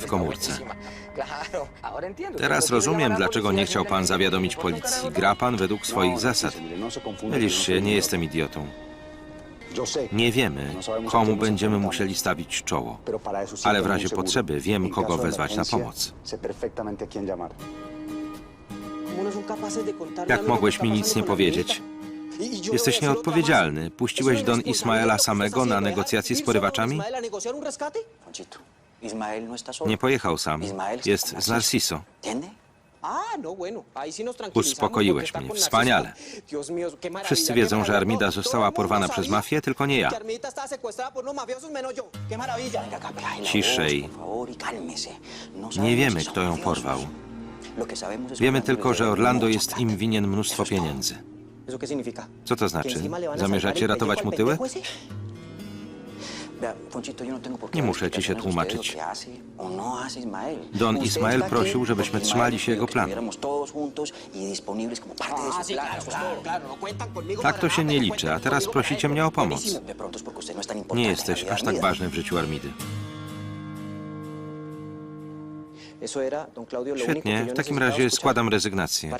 w komórce. Teraz rozumiem, dlaczego nie chciał pan zawiadomić policji. Gra pan według swoich zasad. Mylisz się, nie jestem idiotą. Nie wiemy, komu będziemy musieli stawić czoło. Ale w razie potrzeby wiem, kogo wezwać na pomoc. Jak mogłeś mi nic nie powiedzieć? Jesteś nieodpowiedzialny. Puściłeś Don Ismaela samego na negocjacje z porywaczami? Nie pojechał sam. Jest z Narciso. Uspokoiłeś mnie. Wspaniale. Wszyscy wiedzą, że Armida została porwana przez mafię, tylko nie ja. Ciszej. Nie wiemy, kto ją porwał. Wiemy tylko, że Orlando jest im winien mnóstwo pieniędzy. Co to znaczy? Zamierzacie ratować mu tyłek? Nie muszę ci się tłumaczyć. Don Ismael prosił, żebyśmy trzymali się jego planu. Tak to się nie liczy, a teraz prosicie mnie o pomoc. Nie jesteś aż tak ważny w życiu Armidy. Świetnie, w takim razie składam rezygnację.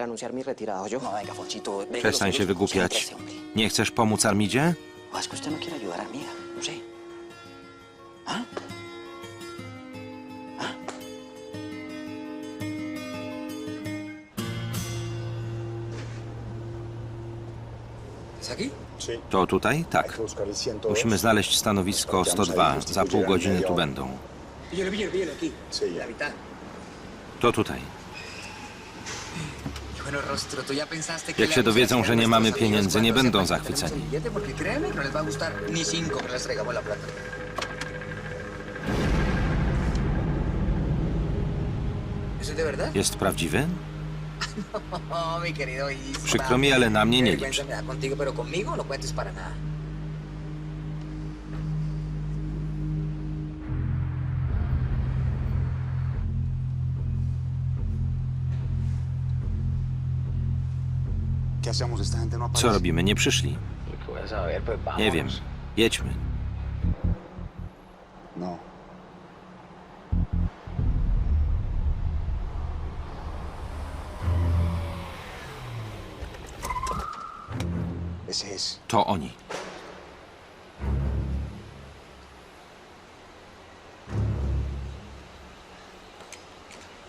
Przestań się wygłupiać. Nie chcesz pomóc Armidzie? To tutaj? Tak. Musimy znaleźć stanowisko 102. Za pół godziny tu będą. To tutaj. Jak się dowiedzą, że nie mamy pieniędzy, nie będą zachwyceni. Jest prawdziwy? Isma. Przykro mi, ale na mnie nie licz. no nada. Co robimy? Nie przyszli. Nie wiem. Jedźmy. No. To oni.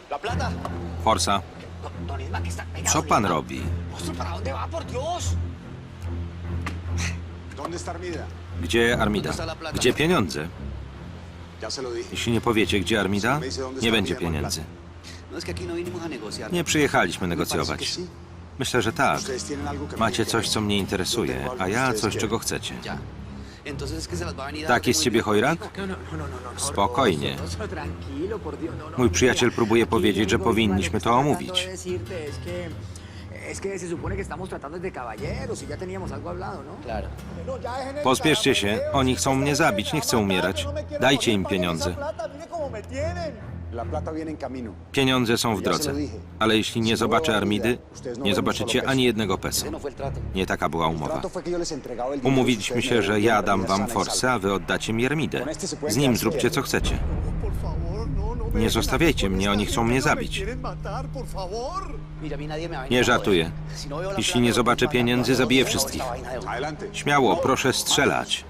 ¡La plata! Forsa, co pan robi? Rostro, ¿para dónde va, por Dios? ¿Dónde está Armida? Gdzie Armida? Gdzie pieniądze? Jeśli nie powiecie, gdzie Armida, nie będzie pieniędzy. No no. Nie przyjechaliśmy negocjować. Myślę, że tak. Macie coś, co mnie interesuje, a ja coś, czego chcecie. Tak jest muy ciebie chojrak? No, no, no, no, no, no. Spokojnie. No, no. Mój przyjaciel próbuje powiedzieć, że powinniśmy to omówić. y ¿no? Pospieszcie się, oni chcą mnie zabić, nie chcę umierać. Dajcie im pieniądze. Pieniądze są w drodze. Ale jeśli nie zobaczę Armidy, nie zobaczycie ani jednego peso. no. Nie taka była umowa. dinero Umówiliśmy y się, że ja dam wam y forsę, a wy oddacie mi Armidę. Z nim zróbcie co chcecie. Nie zostawiajcie mnie, oni chcą mnie zabić. Nie żartuję. no Jeśli nie no zobaczę pieniędzy, zabiję No, wszystkich. Śmiało, proszę strzelać.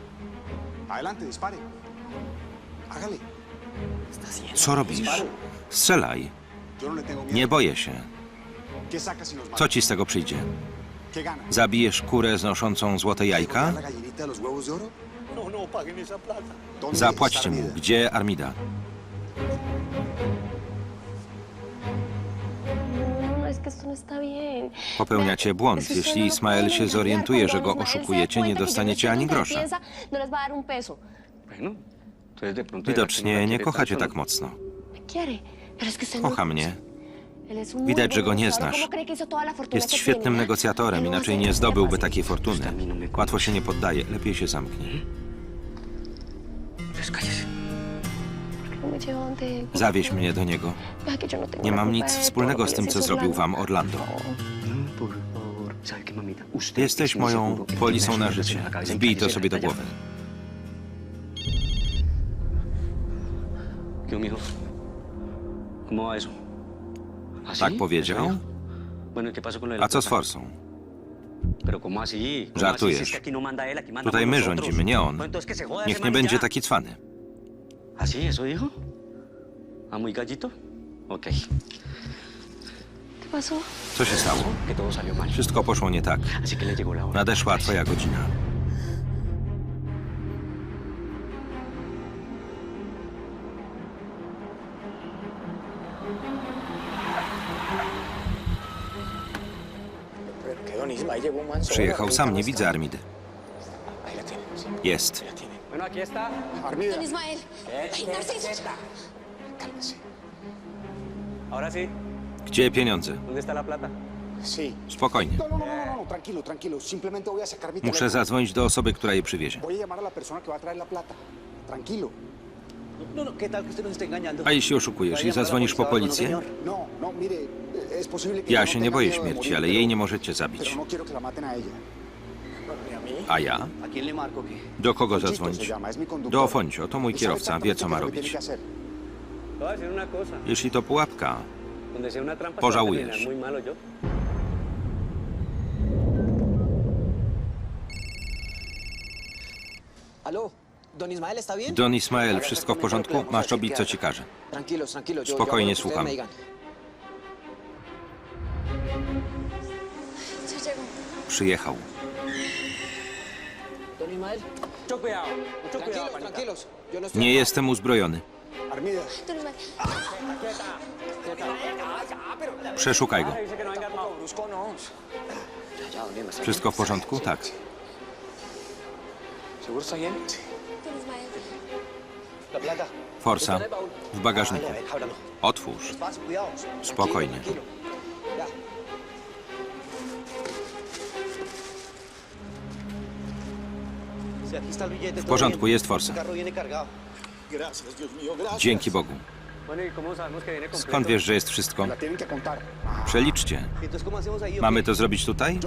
Adelante, dispare. Hágale. Co robisz? Strzelaj. Nie boję się. Co ci z tego przyjdzie? Zabijesz kurę znoszącą złote jajka? ¿La gallinita de los huevos de oro? No, no, paguen esa plata. ¿Dónde Zapłaćcie mu. Gdzie Armida? Popełniacie błąd. Jeśli Ismael się zorientuje, że go oszukujecie, nie dostaniecie ani grosza. Widocznie nie kochacie tak mocno. No- Kocha mnie. Widać, że go nie znasz. ¿Cómo cree que hizo toda la fortuna Jest świetnym negocjatorem, inaczej nie zdobyłby takiej fortuny. Łatwo się nie poddaje. Lepiej się zamknij. Donde- Zawieź mnie do niego. Nie mam nic wspólnego z tym, co zrobił wam Orlando. No, Jesteś moją polisą na życie. Wbij to sobie do głowy. Tak powiedział? Bueno, ¿y qué pasó con lo de la A co z forsą? Pero ¿cómo así? ¿Cómo Żartujesz. no manda él, aquí mandamos Tutaj my rządzimy, nie on. Niech nie y będzie taki cwany. ¿Así? ¿Eso dijo? ¿A muy gallito? Ok. ¿Qué pasó? Co się stało? Wszystko poszło nie tak. Nadeszła twoja godzina. Przyjechał sam, nie widzę. Armidy. Jest. Don Ismael. Ay, Narciso. Gdzie pieniądze? Spokojnie. No, no, no, no, no, no, Muszę zadzwonić do osoby, która je przywiezie. Voy a llamar a la persona que va a traer la plata. Tranquilo. A jeśli oszukujesz i zadzwonisz po policję? No, no, Ja no się nie boję śmierci, ale jej nie możecie zabić. No maten a. No, ja? Do kogo zadzwonić? Do Foncio, to mój Y kierowca, wie co ma robić. Jeśli to pułapka, Pożałujesz. se don Ismael, ¿está bien? Don Ismael, wszystko w porządku? Masz robić co ci każe. Tranquilos, tranquilos. Yo, Spokojnie, yo hago lo que ustedes słucham. me digan. Przyjechał. Don Ismael, Mucho cuidado, mucho cuidado, tranquilos, panita. tranquilos. Yo no estoy. Nie jestem uzbrojony. Przeszukaj go. Dice que no venga armado. brusconos. Ya, ya, don Ismael. Wszystko w porządku? Tak. Forsa. W bagażniku. Otwórz. Spokojnie. W porządku, jest Forsa. Dzięki Bogu. Skąd wiesz, że jest wszystko? Przeliczcie. Mamy to zrobić tutaj?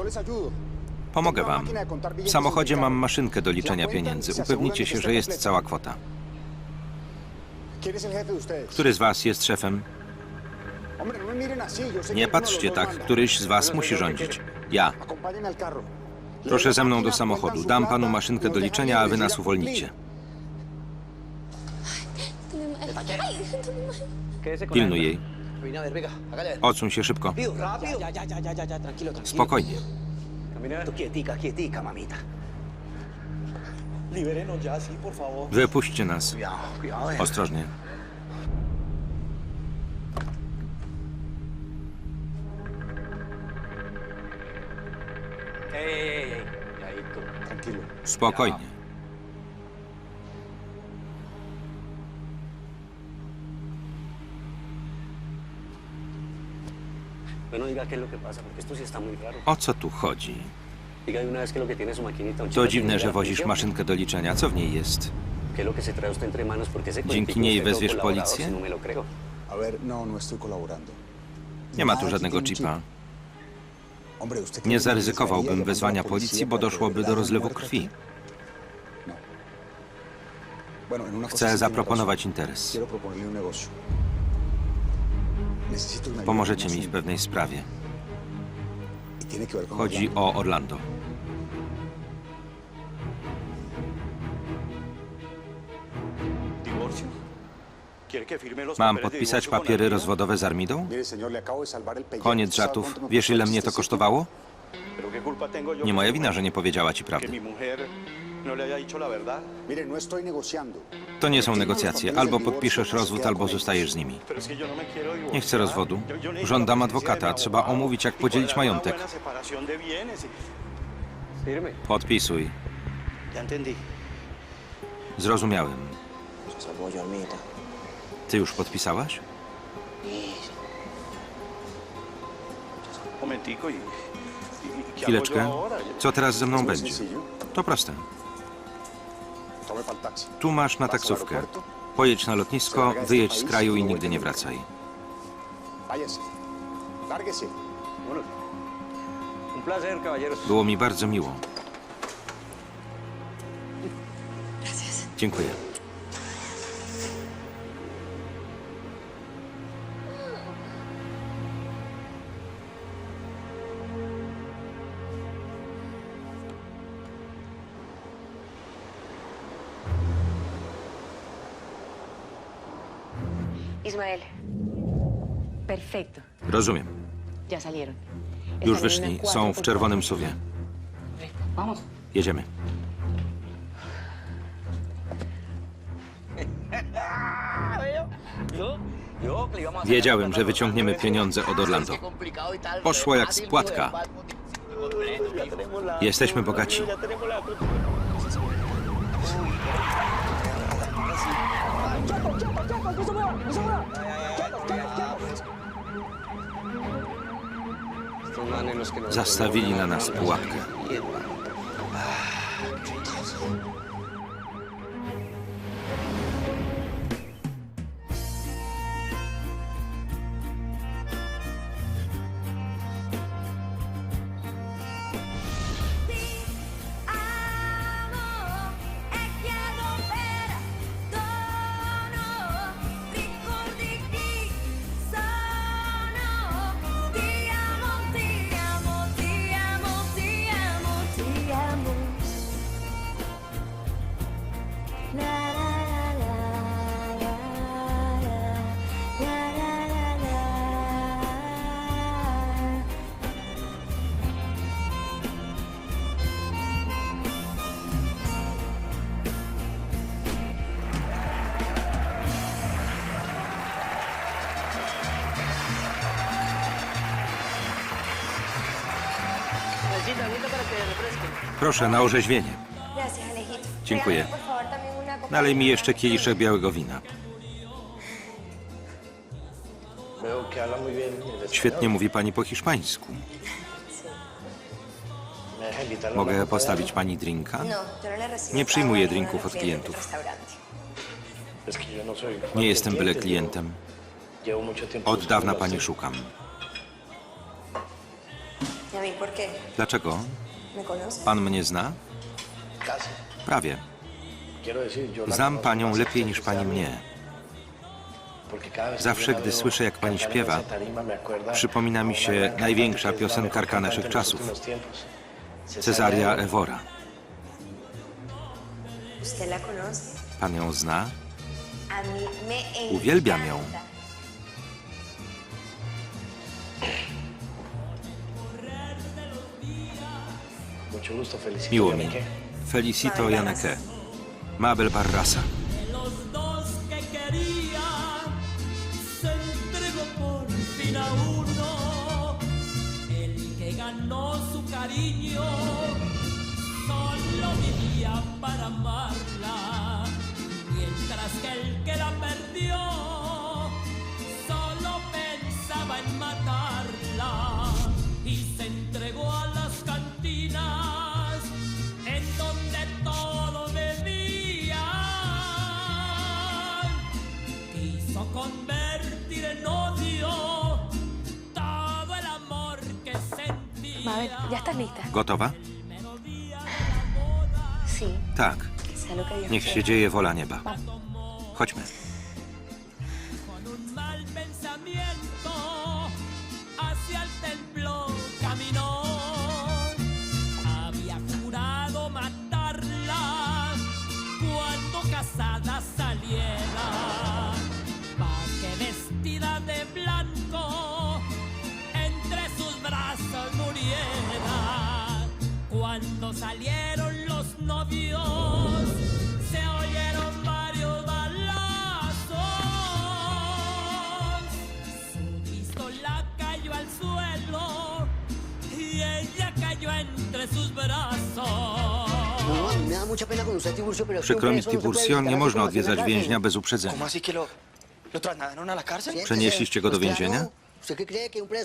Pomogę wam. W samochodzie mam maszynkę do liczenia pieniędzy. Upewnijcie się, że jest cała kwota. Który z was jest szefem? Nie patrzcie tak. Któryś z was musi rządzić. Ja. Proszę ze mną do samochodu. Dam panu maszynkę do liczenia, a wy nas uwolnicie. Pilnuj jej. Odsuń się szybko. Spokojnie. Tú quietica, quietica, mamita. Libérenos ya, sí, por favor. Wypuśćcie nas. Cuidado, cuidado, eh. Ostrożnie. Ey, ey, ey, ey. Ahí tú. Tranquilo. Spokojnie. O co tu chodzi? Diga de una vez que lo que tiene su maquinita. un To dziwne, że wozisz maszynkę do liczenia. Co w niej jest? ¿Qué es lo que se trae usted entre manos? Porque ese Dzięki niej wezwiesz policję? si No me lo creo. A ver, no, no estoy colaborando. Nie ma tu żadnego chipa. Nie zaryzykowałbym wezwania policji, bo doszłoby do rozlewu krwi. No. Chcę zaproponować interes. Pomożecie mi w pewnej sprawie. Chodzi o Orlando. ¿Divorcio? ¿Quiere que firme los Mam podpisać papiery rozwodowe z Armidą? Koniec ¿Sabe żartów. Wiesz, ile mnie to kosztowało? ¿Pero qué culpa tengo yo Nie moja wina, że nie powiedziała ci prawdy. No le haya dicho la verdad. Mire, no estoy negociando. To nie są negocjacje. Albo podpiszesz rozwód, albo zostajesz z nimi. Pero es que yo no me quiero divorciar. Nie chcę rozwodu. Żądam adwokata. Trzeba omówić, jak y podzielić majątek. buena separación de bienes. Firme. Podpisuj. Ya entendí. Zrozumiałem. Ty już podpisałaś? Momentico y... y- y ¿qué hago yo Chwileczkę. ahora? Co teraz ze mną będzie? To proste. Tu masz na taksówkę. Pojedź na lotnisko, wyjedź z kraju i nigdy nie wracaj. Było mi bardzo miło. Dziękuję. Ismael. Perfecto. Rozumiem. Ya salieron. Już wyszli. Są w 4.4. czerwonym suwie. Vamos. Jedziemy. Wiedziałem, że wyciągniemy pieniądze od Orlando. Poszło jak z płatka. Jesteśmy bogaci. 무서워 무서워 Zastawili na nas pułapkę. Proszę, na orzeźwienie. Dziękuję. No, Nalej mi jeszcze kieliszek białego wina. Świetnie mówi pani po hiszpańsku. Mogę postawić pani drinka? Nie przyjmuję drinków od klientów. Nie jestem byle klientem. Od dawna pani szukam. Dlaczego? Pan mnie zna? Prawie. Znam panią lepiej niż pani mnie. Zawsze, gdy słyszę, jak pani śpiewa, przypomina mi się największa piosenkarka naszych czasów Cezaria Evora. Pan ją zna? Uwielbiam ją. mucho gusto. Felicito Miło mi. Janeke. Felicito Janekę. Eh. Mabel Barrasa. cariño, solo vivía para amar. ¿Ya estás lista? Gotowa? Sí. Tak. Que sea lo que Dios Niech quiera. się dzieje wola nieba. Chodźmy. salieron los novios, se oyeron varios balazos. Su pistola cayó al suelo y ella cayó entre sus brazos. Przykro mi, Tiburcio, nie można odwiedzać więźnia bez uprzedzenia. Przenieśliście go do więzienia?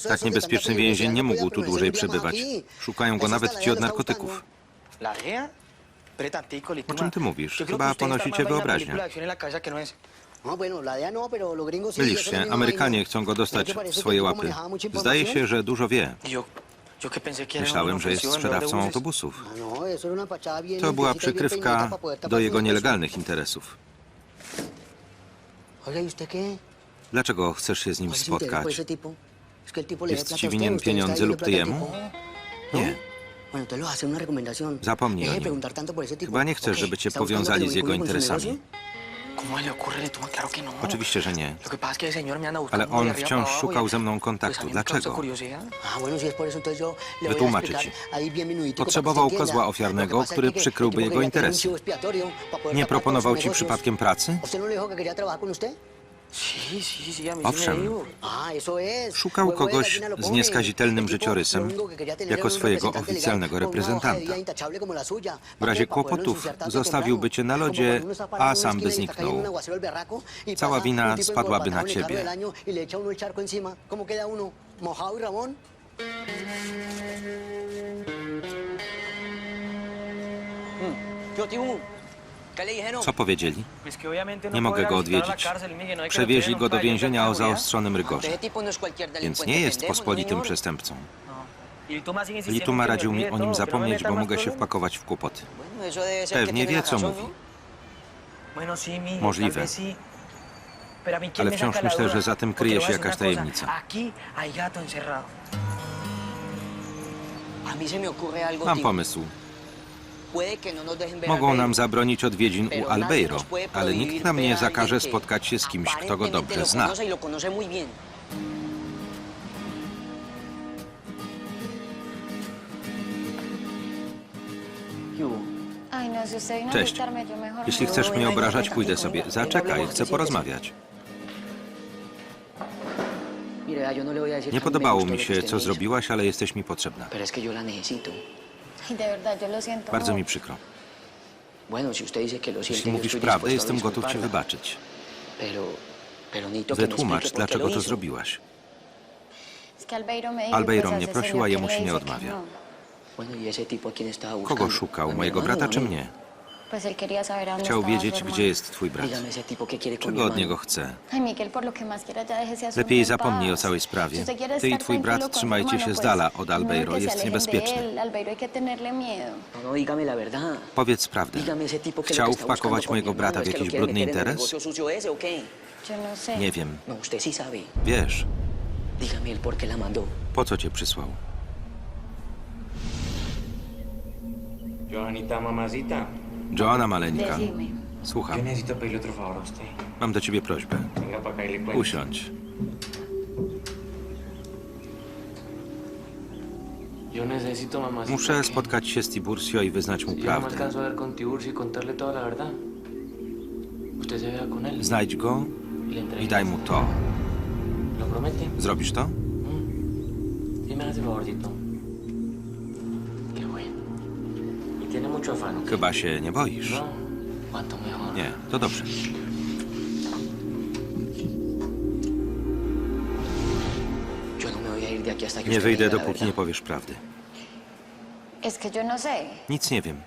Tak niebezpieczny więzień nie mógł tu dłużej przebywać. Szukają go nawet ci od narkotyków. O czym ty mówisz? Chyba ponosi cię wyobraźnia. Mylisz się, Amerykanie chcą go dostać w swoje łapy. Zdaje się, że dużo wie. Myślałem, że jest sprzedawcą autobusów. To była przykrywka do jego nielegalnych interesów. Dlaczego chcesz się z nim spotkać? Jest ci winien pieniądze lub ty jemu? Nie. Zapomnij o nim. Chyba nie chcesz, żeby cię powiązali z jego interesami. Oczywiście, że nie. Ale on wciąż szukał ze mną kontaktu. Dlaczego? Wytłumaczę ci. Potrzebował kozła ofiarnego, który przykryłby jego interesy. Nie proponował ci przypadkiem pracy? Owszem. Ah. Szukał kogoś z pone. nieskazitelnym życiorysem jako swojego oficjalnego reprezentanta. W ¿Para razie kłopotów zostawiłby cię na lodzie, a sam by y zniknął. y Cała wina spadłaby na ciebie. del Co powiedzieli? No Nie mogę go odwiedzić. no Przewieźli go do więzienia o zaostrzonym rygorze. No Więc nie jest pospolitym przestępcą. Y Lituma radził mi o nim zapomnieć, bo mogę się wpakować w kłopoty. Pewnie wie, co mówi. Możliwe. tal vez sí. Pero a mí, ¿quién Ale wciąż myślę, że za tym kryje się jakaś tajemnica. Mam pomysł. Mogą nam zabronić odwiedzin u Albeiro, ale nikt nam nie zakaże spotkać się z kimś, kto go dobrze zna. y no, Cześć. Jeśli chcesz mnie obrażać, pójdę sobie. Zaczekaj, chcę porozmawiać. No Nie podobało mi się, co zrobiłaś, ale jesteś mi potrzebna. Bardzo mi przykro. Jeśli mówisz prawdę, jestem gotów cię wybaczyć. Wytłumacz, dlaczego to zrobiłaś. Albeiro mnie prosiła, jemu się nie odmawia. no. ¿y? Kogo ¿A szukał? Mojego hermano brata o a czy mnie? Chciał wiedzieć, gdzie jest twój brat. Czego od niego chce? Lepiej zapomnij o całej sprawie. Ty i twój brat trzymajcie się z dala od no, Albeiro, se jest niebezpieczny. No, no. Powiedz prawdę. Chciał wpakować mojego brata w jakiś brudny interes? no. Nie wiem. No. Wiesz, po co cię przysłał? Joanita, mamacita, Joanna maleńka. Słucham. favor. Mam do ciebie prośbę. Usiądź. Muszę spotkać się z Tiburcio i wyznać mu prawdę. y. Znajdź go i daj mu to. Zrobisz to? Sí me hace favorcito. Chyba się nie boisz. No. Nie, to dobrze. No Nie wyjdę, dopóki nie powiesz prawdy. No. Nic nie wiem.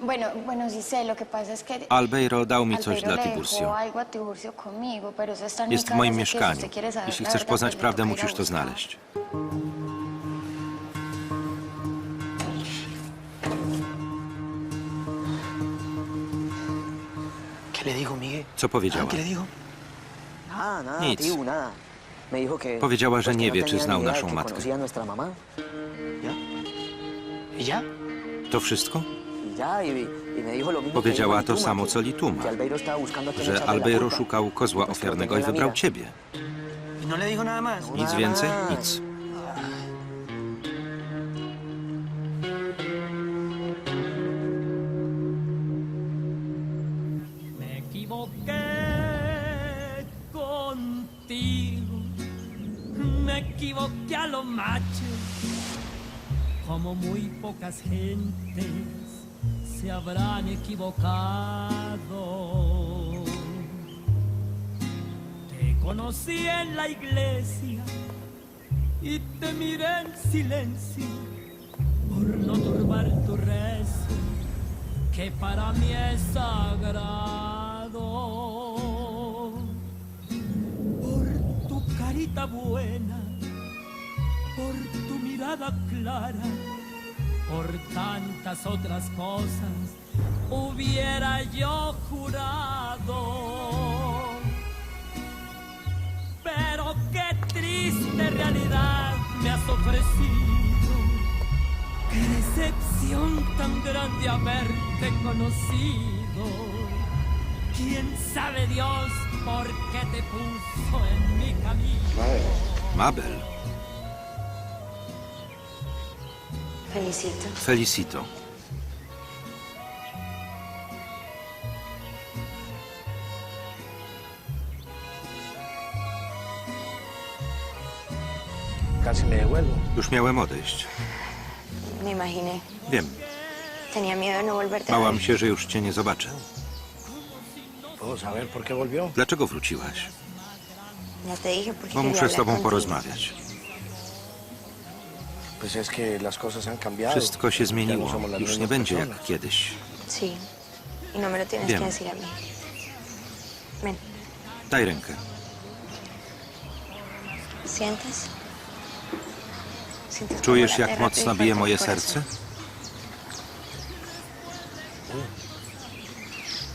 Bueno, bueno, sí sé. Lo que pasa es que Albeiro dał mi coś Albeiro dla le Tiburcio. dejó algo a Tiburcio conmigo, pero eso está en mi Jest w moim así que si mieszkaniu. usted quiere saber Jeśli la chcesz verdad, poznać pues le prawdę, toca ir a musisz to buscar. znaleźć. Co powiedziała? ¿Qué le dijo? Nada, nada, Nic. Powiedziała, że nie no wie, czy znał naszą matkę. To wszystko? Y y, Powiedziała to samo, co Lituma. Że Albeiro szukał kozła lo ofiarnego i wybrał ciebie. ¿Y no? Nic więcej? Nic. Como muy pocas gentes se habrán equivocado. Te conocí en la iglesia y te miré en silencio por no turbar tu rezo que para mí es sagrado. Por tu carita buena, por clara, por tantas otras cosas, hubiera yo jurado. Pero qué triste realidad me has ofrecido. Qué decepción tan grande haberte conocido. quién sabe Dios por qué te puso en mi camino. Mabel, Felicito. Felicito. Casi me devuelvo. Już miałem odejść. Me imaginé. Wiem, Tenía miedo de no volverte a bałam się, że już cię nie zobaczę. ¿Puedo saber por qué volvió? Dlaczego wróciłaś? Ya te dije porque Bo quería muszę z hablar tobą contigo. porozmawiać. Wszystko się no zmieniło. Już nie będzie jak kiedyś. Sí. Y no me lo tienes Bien. que decir a mí. Ven, Daj rękę. ¿sientes? ¿Sientes cómo Czujesz, jak mocno bije moje serce?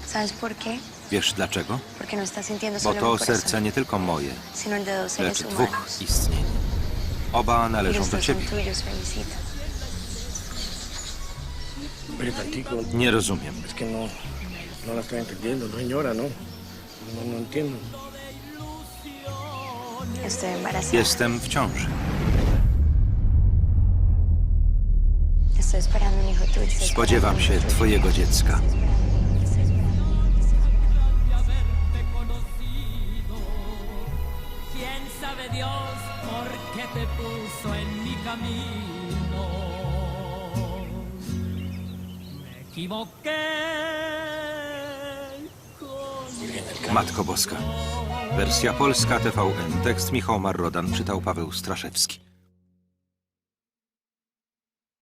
¿Sabes por qué? Wiesz dlaczego? Porque no estás sintiendo Bo solo mi to corazón, serce nie tylko moje, sino el de dos seres lecz humanos. dwóch istnień. Oba należą do ciebie. Nie rozumiem. no, no no. Jestem w ciąży. Spodziewam się twojego dziecka. Te puso en mi camino? Me equivoqué. Matko Boska. Wersja polska TVN. Tekst Michał Marrodan czytał Paweł Straszewski.